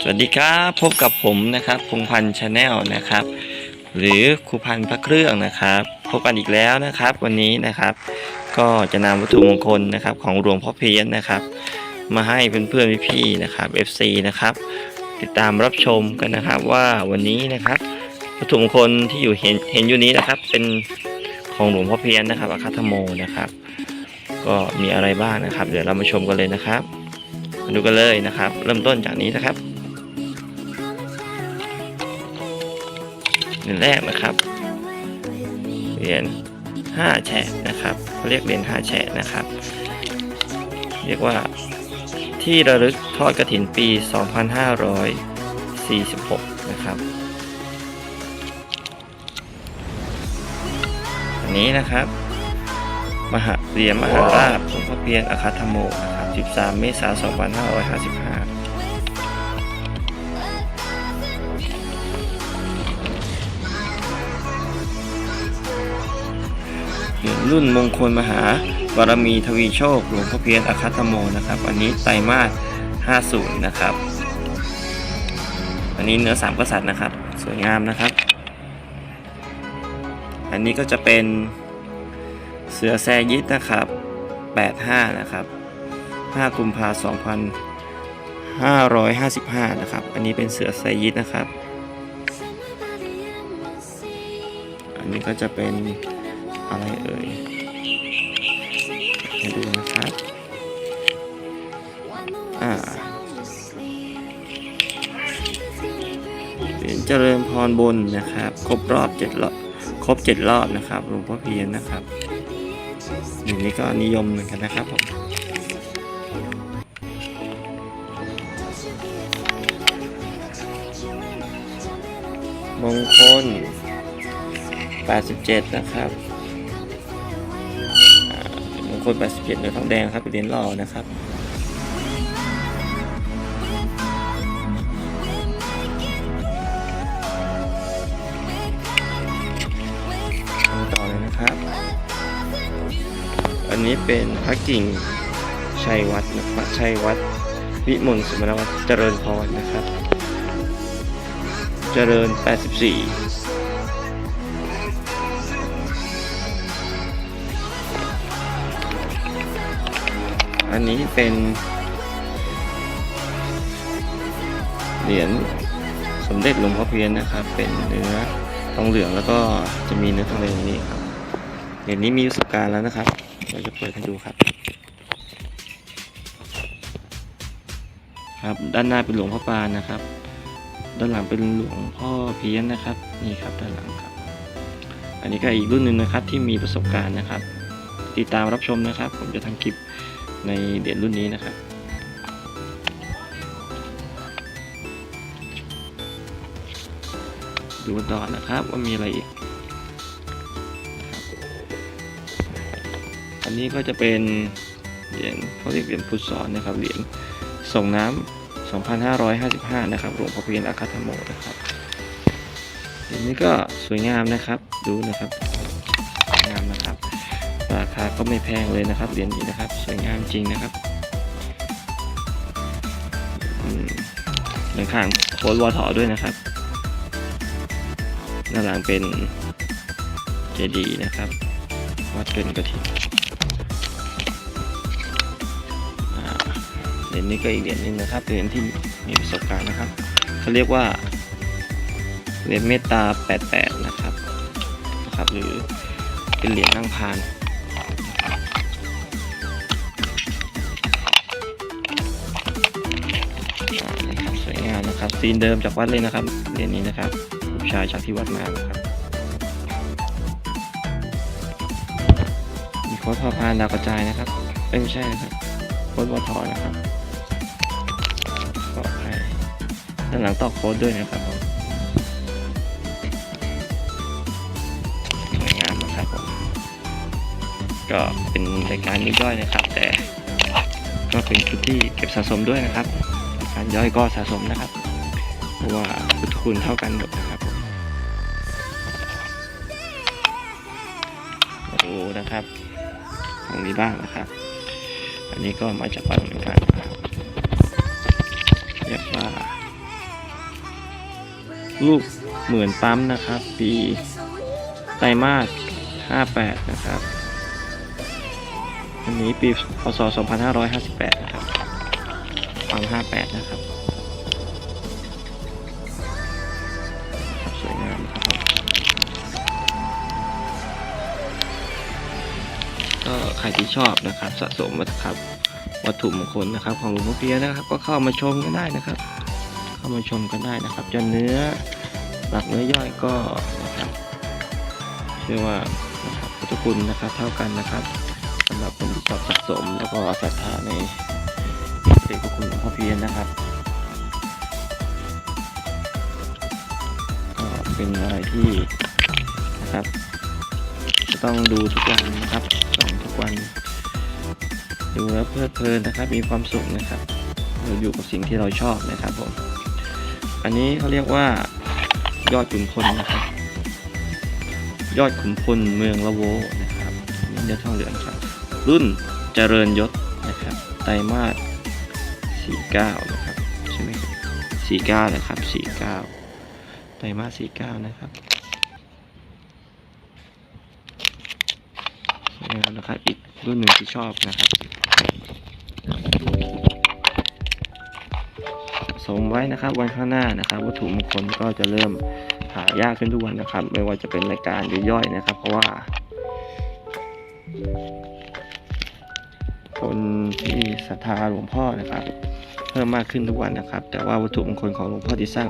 สวัสดีครับพบกับผมนะครับพงพันธ์ชาแนลนะครับ หรือครูพันธ์พระเครื่องนะครับ พบกันอีกแล้วนะครับ วันนี้นะครับ ก็จะนำวัตถุมงคลนะครับ ของหลวงพ่อเพียนนะครับ มาให้เพื่อนๆพี่ๆนะครับ FC นะครับ ติดตามรับชมกันนะครับว่าวันนี้นะครับวัตถุมงคลที่อยู่เห็นเห็นอยู่นี้นะครับ เป็นของหลวงพ่อเพียนนะครับอาคาธโมนะครับ ก็มีอะไรบ้างนะครับ เดี๋ยวเรามาชมกันเลยนะครับ มาดูกันเลยนะครับ เริ่มต้นจากนี้นะครับเหรียญแรกนะครับเหรียญห้าแฉะนะครับเขาเรียกเหรียญห้าแฉะนะครับ เรียกว่าที่ระลึกทอดกระถินปี 2546 นะครับ อันนี้นะครับ มหาเหรียญมหาราชหลวงพ่อเพียรอาคาธโมนะครับ 13 เมษายน 2555เหรียญรุ่นมงคลมหาบารมีทวีโชค หลวงพ่อเพียรอาคาธโมนะครับ อันนี้ไตรมาส50 นะครับ อันนี้เนื้อสามกษัตริย์นะครับ สวยงามนะครับ อันนี้ก็จะเป็น เสือแซยิดนะครับ 85 นะครับ 5 กุมภาพันธ์2555 นะครับ อันนี้เป็นเสือแซยิดนะครับ อันนี้ก็จะเป็นอะไรเอ่ยให้ดูนะครับ อ่าเหรียญเจริญพรบนนะครับ ครบรอบเจ็ดรอบ ครบเจ็ดรอบนะครับหลวงพ่อเพียรนะครับ อย่างนี้ก็นิยมเหมือนกันนะครับผมมงคล 87 นะครับมงคล 87เนื้อทองแดงครับเป็นเหรียญหล่อนะครับ นนี้เป็นพระกิ่งชัยวัฒน์นะครับชัยวัฒน์วิมลสมณวัฒน์เจริญพรนะครับ เจริญ 84อันนี้เป็นเหรียญสมเด็จหลวงพ่อเพียรนะครับ เป็นเนื้อทองเหลืองแล้วก็จะมีเนื้อทองแดงอย่างนี้ครับเหรียญนี้มีประสบการณ์แล้วนะครับ เราจะเปิดให้ดูครับ ครับด้านหน้าเป็นหลวงพ่อปานนะครับ ด้านหลังเป็นหลวงพ่อเพี้ยนนะครับนี่ครับด้านหลังครับ อันนี้ก็อีกรุ่นหนึ่งนะครับที่มีประสบการณ์นะครับ ติดตามรับชมนะครับ ผมจะทำคลิปในเหรียญรุ่นนี้นะครับดูกันต่อนะครับว่ามีอะไรอีก อันนี้ก็จะเป็นเหรียญเขาเรียกเหรียญพุทธสอนนะครับเหรียญส่งน้ำ2,555 นะครับหลวงพ่อเพียรอาคาธโมนะครับเหรียญนี้ก็สวยงามนะครับดูนะครับสวยงามนะครับ ราคาก็ไม่แพงเลยนะครับเหรียญนี้นะครับ สวยงามจริงนะครับอืมด้านข้างโค้ดวอทอด้วยนะครับด้านหลังเป็นเจดีย์นะครับ วัดเป็นกระถิ่น รียญนี้ก็อีกเหรียญนึงนะครับเหรียญที่มีประสบการณ์นะครับเขาเรียกว่าเหรียญเมตตา 88 นะครับนะครับ หรือเป็นเหรียญนั่งพานสวยงามนะครับซีนเดิมจากวัดเลยนะครับเหรียญนี้นะครับลูกชายจากที่วัดมานะครับมีโค้ดพอพานดาวกระจายนะครับไม่ใช่นะครับโค้ดวอทอนะครับ ด้านหลังต่อโค้ดด้วยนะครับผมสวยงามนะครับผมก็เป็นรายการนี้ย่อยนะครับ แต่ก็เป็นชุดที่เก็บสะสมด้วยนะครับ การย่อยก็สะสมนะครับ เพราะว่าพุทธคุณเท่ากันหมดนะครับผมมาดูนะครับตรงนี้บ้างนะครับ อันนี้ก็มาจากวัดเหมือนกัน ลูกเหมือนปั๊มนะครับ ปีไตรมาส 58 นะครับ อันนี้ปีพศ 2558 นะครับปั๊ม58 นะครับสวยงามนะครับก็ใครที่ชอบนะครับ สะสมนะครับ วัตถุมงคลนะครับ ของหลวงพ่อเพียนะครับ ก็เข้ามาชมกันได้นะครับ เข้ามาชมกันได้นะครับจะเนื้อหลักเนื้อย่อยก็นะครับเชื่อว่านะครับพุทธคุณนะครับเท่ากันนะครับสำหรับคนที่ชอบสะสมแล้วก็ศรัทธาในเอกคุณหลวงพ่อเพียนะครับก็เป็นอะไรที่นะครับจะต้องดูทุกวันนะครับส่องทุกวัน ดูแล้วเพลิดเพลินนะครับ มีความสุขนะครับเราอยู่กับสิ่งที่เราชอบนะครับผม อันนี้เขาเรียกว่า ยอดขุนพลนะครับ ยอดขุนพลเมืองละโวนะครับนี่เนื้อทองเหลืองครับ รุ่นเจริญยศนะครับ ไตรมาส49 นะครับ ใช่ไหมครับ49 นะครับ 49 ไตรมาส49 นะครับนะครับ อีกรุ่นหนึ่งที่ชอบนะครับ สมไว้นะครับ วันข้างหน้านะครับวัตถุมงคลก็จะเริ่มหายากขึ้นทุกวันนะครับ ไม่ว่าจะเป็นรายการย่อยนะครับ เพราะว่า คนที่ศรัทธาหลวงพ่อนะครับ เพิ่มมากขึ้นทุกวันนะครับ แต่ว่าวัตถุมงคลของหลวงพ่อที่สร้าง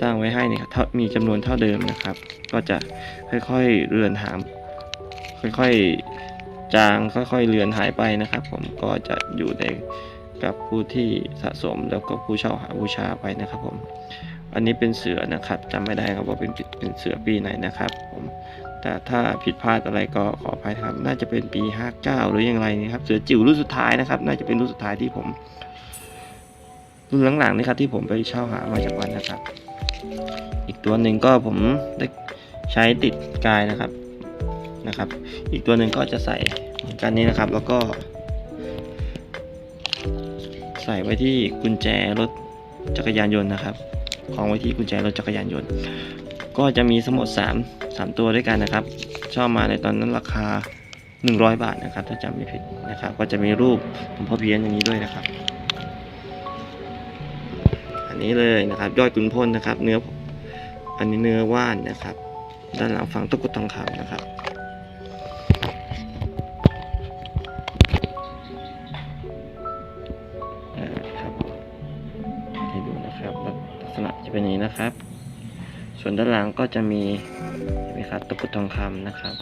สร้างไว้ให้เนี่ยครับเท่ามีจำนวนเท่าเดิมนะครับ ก็จะค่อยๆเรือนหามค่อยๆจางค่อยๆเลือนหายไปนะครับ ผมก็จะอยู่ใน กับผู้ที่สะสมแล้วก็ผู้เช่าหาบูชาไปนะครับผม อันนี้เป็นเสือนะครับจำไม่ได้ครับว่าเป็นเป็นเสือปีไหนนะครับผมแต่ถ้าผิดพลาดอะไรก็ขออภัยครับ น่าจะเป็นปี 59 หรือยังไรนี่ครับ เสือจิ๋วรุ่นสุดท้ายนะครับ น่าจะเป็นรุ่นสุดท้ายที่ผมรุ่นหลังๆนี่ครับที่ผมไปเช่าหามาจากวันนะครับ อีกตัวหนึ่งก็ผมได้ใช้ติดกายนะครับนะครับ อีกตัวหนึ่งก็จะใส่เหมือนกันนี้นะครับ แล้วก็ ใส่ไว้ที่กุญแจรถจักรยานยนต์นะครับ ของไว้ที่กุญแจรถจักรยานยนต์ ก็จะมีทั้งหมด3 3 ตัวด้วยกันนะครับชอบมาในตอนนั้นราคา 100 บาทนะครับ ถ้าจำไม่ผิดนะครับ ก็จะมีรูปหลวงพ่อเพี้ยนอย่างนี้ด้วยนะครับ อันนี้เลยนะครับ ยอดขุนพลนะครับ เนื้ออันนี้เนื้อว่านนะครับ ด้านหลังฝังตะกรุดทองคำนะครับ นะครับ ส่วนด้านหลังก็จะมีเห็นไหมครับตะกุดทองคำนะครับ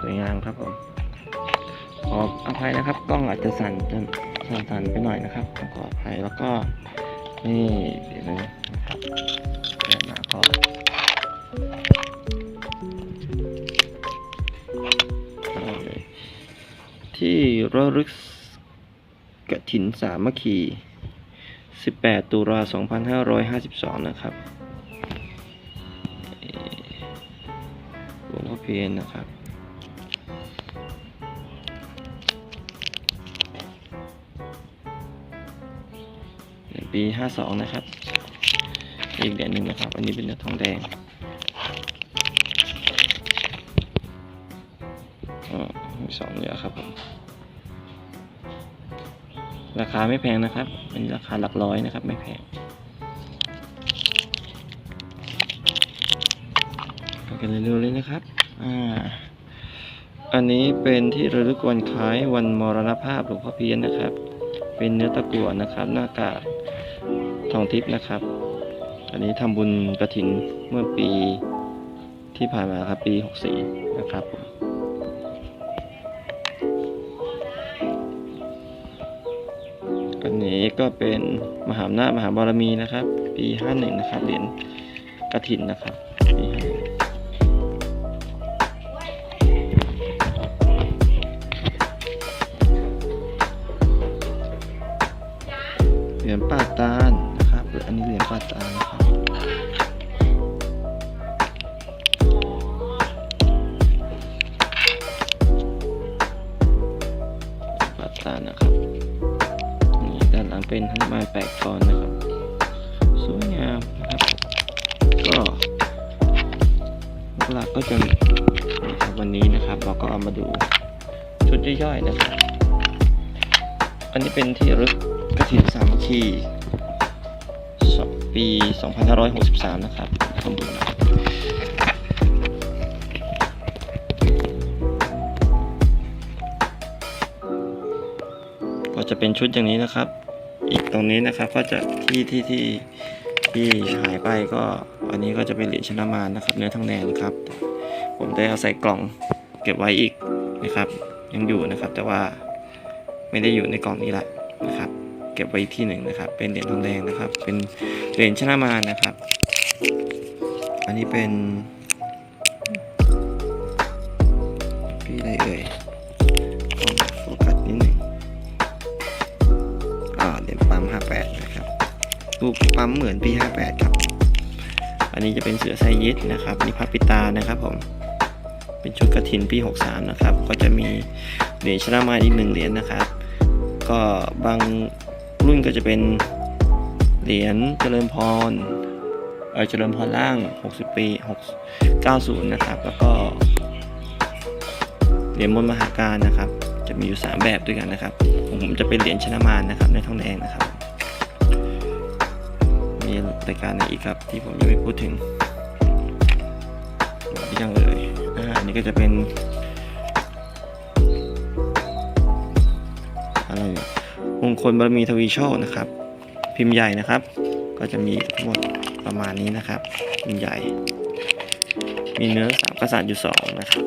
สวยงามครับผมขออภัยนะครับกล้องอาจจะสั่นจนสั่นๆไปหน่อยนะครับขออภัยแล้วก็นี่เดี๋ยวนะครับเดี๋ยวมาก็เอาเลยที่ระลึก กฐินสามัคคี 18 ตุลา2552 นะครับเอ่อหลวงพ่อเพียนนะครับปี 52 นะครับ อีกเดือนหนึ่งนะครับ อันนี้เป็นเนื้อทองแดงอ่ามีสองเนื้อครับผม ราคาไม่แพงนะครับอันนี้ราคาหลักร้อยนะครับ ไม่แพงไปกันเร็วๆเลยนะครับอ่าอันนี้เป็นที่ระลึกวันคล้ายวันมรณภาพหลวงพ่อเพียนนะครับ เป็นเนื้อตะกั่วนะครับ หน้ากากทองทิพย์นะครับ อันนี้ทำบุญกระถินเมื่อปีที่ผ่านมาครับปี 64 นะครับผม นี้ก็เป็นมหาอำนาจมหาบารมีนะครับ ปี51นะครับเหรียญกระถินนะครับปีเหรียญป่าตา ป้าตาลนะครับนี่ด้านหลังลังเป็นฮนุมานแปดกรนะครับ สวยงามนะครับ ก็หลักก็จะนะครับวันนี้นะครับ เราก็เอามาดูชุดย่อยๆนะครับ อันนี้เป็นที่รึกกระถินสามัคคีสองปี 2563 นะครับข้อมูลก็จะเป็นชุดอย่างนี้นะครับ ตรงนี้นะครับ ก็จะที่ที่ที่ที่หายไปก็อันนี้ก็จะเป็นเหรียญชนะมารนะครับ เนื้อทองแดงครับ ผมได้เอาใส่กล่องเก็บไว้อีกนะครับ ยังอยู่นะครับ แต่ว่าไม่ได้อยู่ในกล่องนี้ละนะครับ เก็บไว้ที่หนึ่งนะครับ เป็นเหรียญทองแดงนะครับ เป็นเหรียญชนะมารนะครับ อันนี้เป็น รูปปั๊มเหมือนปี 58 ครับ อันนี้จะเป็นเสือไซยิดนะครับนี่พระปิตานะครับผม เป็นชุดกระถินปี 63 นะครับ ก็จะมีเหรียญชนะมาอีกหนึ่งเหรียญนะครับ ก็บางรุ่นก็จะเป็นเหรียญเจริญพรเออเจริญพรล่าง 60 ปี 6 90 นะครับ แล้วก็เหรียญมนมหาการนะครับ จะมีอยู่ 3 แบบด้วยกันนะครับ ผมจะเป็นเหรียญชนะมารนะครับในทองแดงนะครับ รายการไหนอีกครับ ที่ผมยังไม่พูดถึงยังเลยอ่าอันนี้ก็จะเป็น อะไรเนี่ยมงคลบารมีทวีโชคนะครับ พิมพ์ใหญ่นะครับ ก็จะมีทั้งหมดประมาณนี้นะครับ พิมพ์ใหญ่ มีเนื้อสามกษัตริย์อยู่สองนะครับ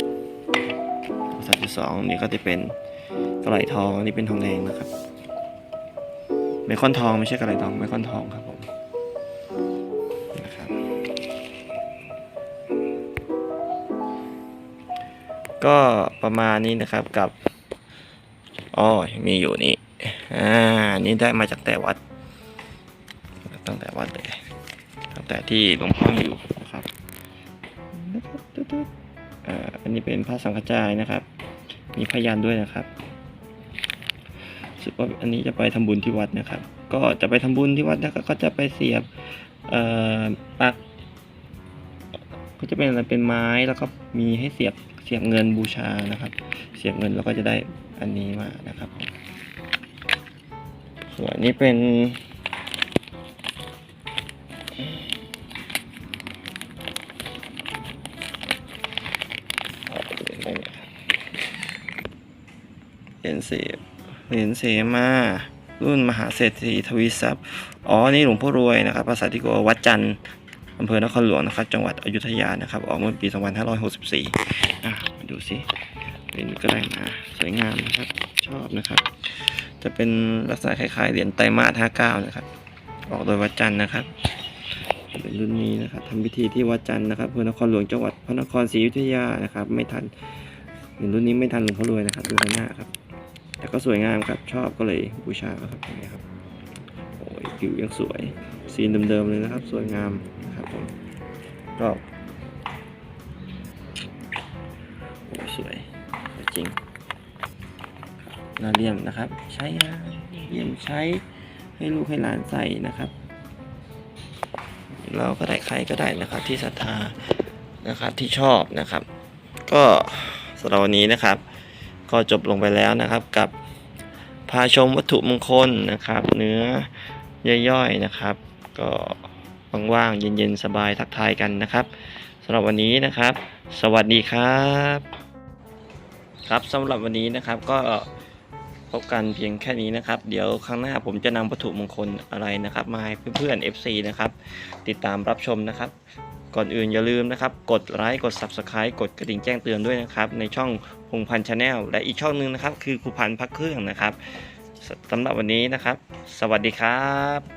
กษัตริย์อยู่สองนี่ก็จะเป็นกระไหลทองอันนี่เป็นทองแดงนะครับไมคอนทองไม่ใช่กระไหลทองไมคอนทองครับ ก็ประมาณนี้นะครับกับอ๋อยังมีอยู่นี่อ่านี่ได้มาจากแต่วัด ตั้งแต่วัดเลยตั้งแต่ที่หลวงพ่ออยู่นะครับอ่าอันนี้เป็นพระสังฆจายนะครับ มีพยานด้วยนะครับสึกว่าอันนี้จะไปทำบุญที่วัดนะครับ ก็จะไปทำบุญที่วัดนะครับก็จะไปเสียบเอ่อปักก็จะเป็นอะไรเป็นไม้แล้วก็มีให้เสียบ เสียบเงินบูชานะครับ เสียบเงินแล้วก็จะได้อันนี้มานะครับผมส่วนนี้เป็นเหรียญเสียเหรียญเสพเหรียญเสมารุ่นมหาเศรษฐีทวีทรัพย์ อ๋อ นี่หลวงพ่อรวยนะครับ ภาษาที่โกวัดจันทร์อำเภอนครหลวงนะครับ จังหวัดอยุธยานะครับ ออกเมื่อปี 2564อะมา ดูสิเหรียญก็ได้มาสวยงามนะครับชอบนะครับ จะเป็นลักษณะคล้ายๆเหรียญไตรมาส59นะครับ ออกโดยวัดจันทร์นะครับเป็นรุ่นนี้นะครับทำพิธีที่วัดจันทร์นะครับอำเภอนครหลวงจังหวัดพระนครศรีอยุธยานะครับ ไม่ทันเหรียญรุ่นนี้ไม่ทันหลวงพ่อรวยนะครับดูข้างหน้าครับแต่ก็สวยงามครับชอบก็เลยบูชาครับนี้ครับโอ้ยผิวยังสวยซีเดิมๆเลยนะครับ สวยงามนะครับผมก็ สวยจริงครับน่าเลี่ยมนะครับ ใช้งานเยี่ยมใช้ให้ลูกให้หลานใส่นะครับ เราก็ได้ใครก็ได้นะครับที่ศรัทธานะครับที่ชอบนะครับ ก็สำหรับวันนี้นะครับ ก็จบลงไปแล้วนะครับกับพาชมวัตถุมงคลนะครับ เนื้อย่อยๆนะครับ ก็ว่างๆเย็นๆสบายทักทายกันนะครับำหรับวันนี้นะครับ สวัสดีครับ ครับสำหรับวันนี้นะครับก็พบกันเพียงแค่นี้นะครับ เดี๋ยวครั้งหน้าผมจะนำวัตถุมงคลอะไรนะครับ มาให้เพื่อนๆ FC นะครับ ติดตามรับชมนะครับ ก่อนอื่นอย่าลืมนะครับ กดไลค์กด Subscribe กดกระดิ่งแจ้งเตือนด้วยนะครับ ในช่องพงพันชาแนลและอีกช่องหนึ่งนะครับ คือครูพันพักเครื่องนะครับสำหรับวันนี้นะครับ สวัสดีครับ